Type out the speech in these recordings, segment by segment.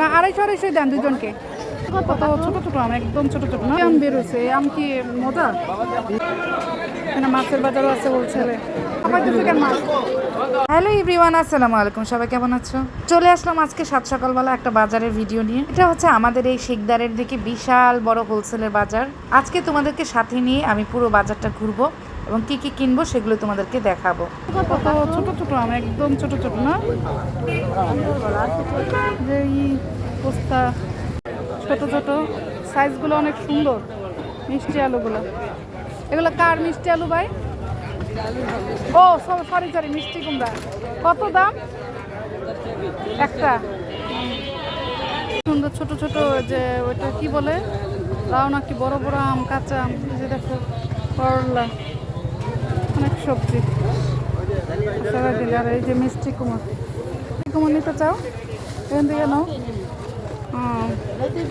না, আড়াইশো, আড়াইশোই দেন দুজনকে। কত? ছোট ছোট, আম একদম ছোট ছোট। না আম বেরোছে আম কি মজা এখানে মাছের বাজারও আছে বলছে হ্যালো এভরিওয়ান, আসসালামু আলাইকুম। সবাই কেমন আছো? চলে আসলাম আজকে সাত সকালবেলা একটা বাজারের ভিডিও নিয়ে। এটা হচ্ছে আমাদের এই শেখদারের দিকে বিশাল বড় হোলসেলের বাজার। আজকে তোমাদেরকে সাথে নিয়ে আমি পুরো বাজারটা ঘুরবো। এবং কি কি কিনবো সেগুলো তোমাদেরকে দেখাবো। ছোট ছোট আম একদম ছোট ছোট না। যে পোস্তা, ছোট ছোট। সাইজগুলো অনেক সুন্দর, মিষ্টি আলুগুলো। এগুলো কার মিষ্টি আলু ভাই? ও সরি সরি মিষ্টি কুমড়া। কত দাম? একটা। সুন্দর, ছোট ছোট যে, ওইটা কি বলে? লাউ নাকি বড় বড় আম, কাঁচা আম যে দেখো, করলা। অনেক সবজি। সারা দিলে আর এই যে মিষ্টি কুমার মিষ্টি কুমার নিতে চাও? এখান থেকে নাও।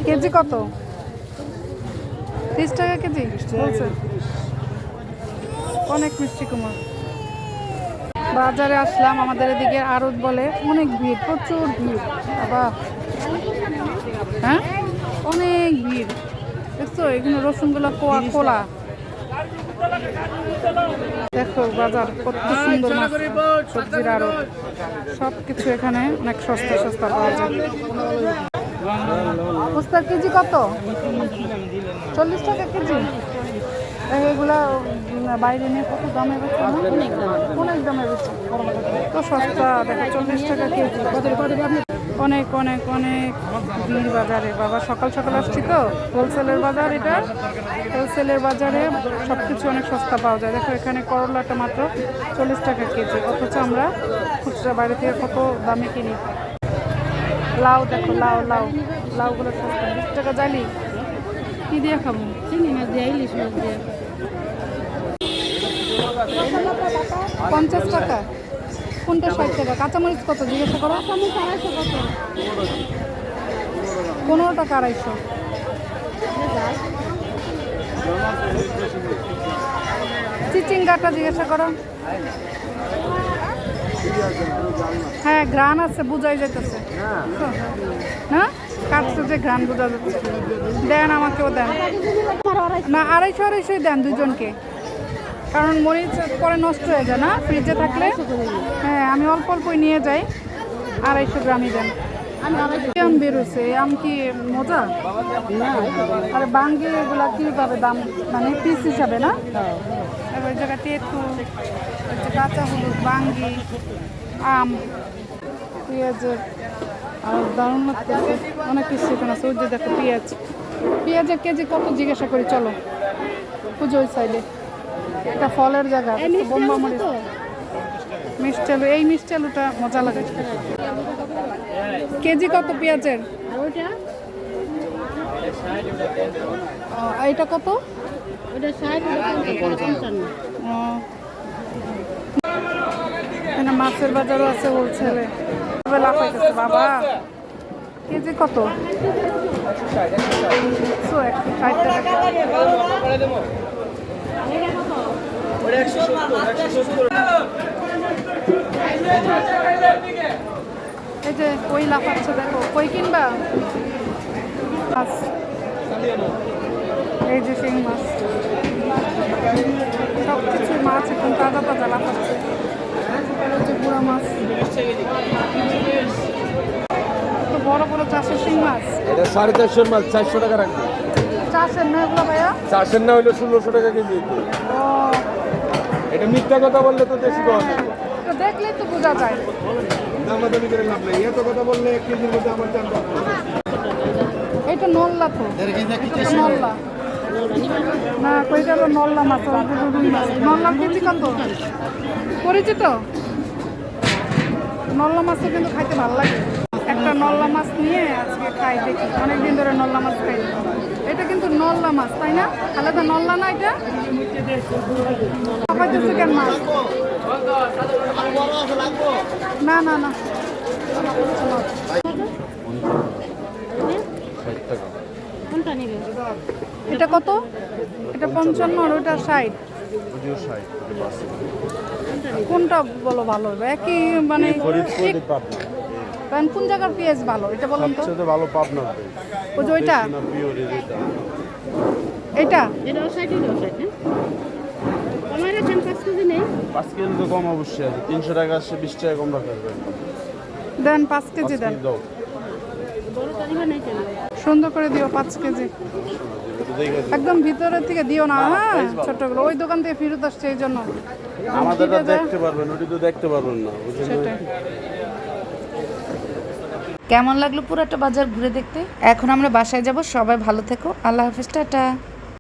কেজি কত? তিরিশ টাকা কেজি বলছে। অনেক মিষ্টি কুমার বাজারে আসলাম আমাদের এদিকে আড়ত বলে। অনেক ভিড়, প্রচুর ভিড়। বাবা। হ্যাঁ? অনেক ভিড়। দেখছ এখানে রসুনগুলো কোয়া খোলা দেখো বাজার কত সুন্দর মাছ, সবজির আড়ত। সব কিছু এখানে অনেক সস্তা সস্তা পাওয়া যায়। পোস্তার কেজি কত? চল্লিশ টাকা কেজি। এগুলা বাইরে নিয়ে কত দামে অনেক দামে বেচে? তো সস্তা, দেখো, চল্লিশ টাকা কেজি। অনেক অনেক অনেক ভিড় বাজারে। বাবা সকাল সকাল আসছি তো হোলসেলের বাজার এটা। হোলসেলের বাজারে সব কিছু অনেক সস্তা পাওয়া যায়। দেখো, এখানে করলাটা মাত্র চল্লিশ টাকা কেজি, অথচ আমরা খুচরা বাইরে থেকে কত দামে কিনি। লাউ, দেখো, লাউ লাউ, লাউগুলো সস্তা। বিশ টাকা জালি। কী দিয়ে খাব? চিংড়ি মাছ দিয়ে, ইলিশ মাছ দিয়ে। পঞ্চাশ টাকা। কোনটা ষাট টাকা কাঁচামরিচ কত? জিজ্ঞাসা করো? আড়াইশো কত? পনেরো টাকা আড়াইশো? চিচিঙ্গাটা জিজ্ঞাসা করো। হ্যাঁ গ্রান আছে বুঝাই যাইতেছে। না? কাটছে যে গ্রান বোঝা যাচ্ছে। দেন আমাকেও দেন। না আড়াইশো আড়াইশোই দেন দুজনকে কারণ মরিচ পরে নষ্ট হয়ে যায় না ফ্রিজে থাকলে। হ্যাঁ আমি অল্প অল্পই নিয়ে যাই, আড়াইশো গ্রামই দেন। আম বেরোছে? আম কি মজা? আর বাঙ্গি এগুলা কীভাবে দাম? মানে পিস হিসাবে না? ওই জায়গায় তেঁতু কাঁচা হলুদ, বাঙ্গি, আম পেঁয়াজের আর দারুণ অনেক কিছু এখানে আছে। ওই যে দেখো পেঁয়াজ। পেঁয়াজের কেজি কত? জিজ্ঞাসা করি, চলো। পুজো ওই সাইডে এটা ফলের জায়গা বোম্বা মরিচ। মিষ্টি আলু এই মিষ্টি আলুটা মজা লাগে। কেজি কত পেঁয়াজের? এইটা কত? মাছের বাজারও আছে হোলসেলে বাবা। কেজি কত? একশো ষাট টাকা। এই যে কই লাফাচ্ছে দেখো। কই কিনবা? মাছ। এই যে শিং মাছ। সব কিছু মাছ এখন তাজা তাজা লাফাচ্ছে। বুড়া মাছ তো বড় বড় চাষের শিং মাছ? এটা সাড়ে চারশোর মাল চারশো টাকা রাখবে। চাষের না এগুলো ভাইয়া? চারশোর না হলে ষোলোশো টাকা কেজি ও। এটা মিথ্যা কথা বললে তো বেশি কম। তো দেখলেই তো বোঝা যায়। দামাদামি করে লাভ নেই। এত কথা বললে এক কেজির মধ্যে আমার দাম এটা নল্লা তো। এটা তো নল্লা। না কইটা নল্লা মাছ নল্লা কেজি কত? পরিচিত? নল্লা মাছও কিন্তু খাইতে ভালো লাগে। একটা নল্লা মাছ নিয়ে আজকে খাই দেখি। অনেকদিন ধরে নল্লা মাছ খাই। মাছ তাই না? আলাদা নল্লা না এটা? পাইতেছে কেন মাছ। না না না। কোনটা এটা কত? এটা পঞ্চান্ন আর ওটা ষাট। কোনটা বলো ভালো? হবে একই মানে কারণ কোন জায়গার পেঁয়াজ ভালো? এটা বলুন তো। ভালো পাবনার পেঁয়াজ ওই যে ওইটা? এটা? ষাট হ্যাঁ? কমাই রাখেন পাঁচ কেজি নেই। পাঁচ কেজি তো কম অবশ্যই আছে। তিনশো টাকা আসছে বিশ টাকা কম রাখা দেন পাঁচ কেজি দেন। দাও। সুন্দর করে দিও পাঁচ কেজি। একটু। একদম ভিতরের থেকে দিও না হ্যাঁ price ভালো। ছোটগুলো ওই দোকান থেকে ফেরত আসছে এই জন্য। আমাদেরটা দেখতে পারবেন ওটি তো দেখতে পারবেন না সেটাই। কেমন লাগল পুরাটা বাজার ঘুরে দেখতে? এখন আমরা বাসায় যাব সবাই ভালো থেকো। আল্লাহ হাফিজ টাটা।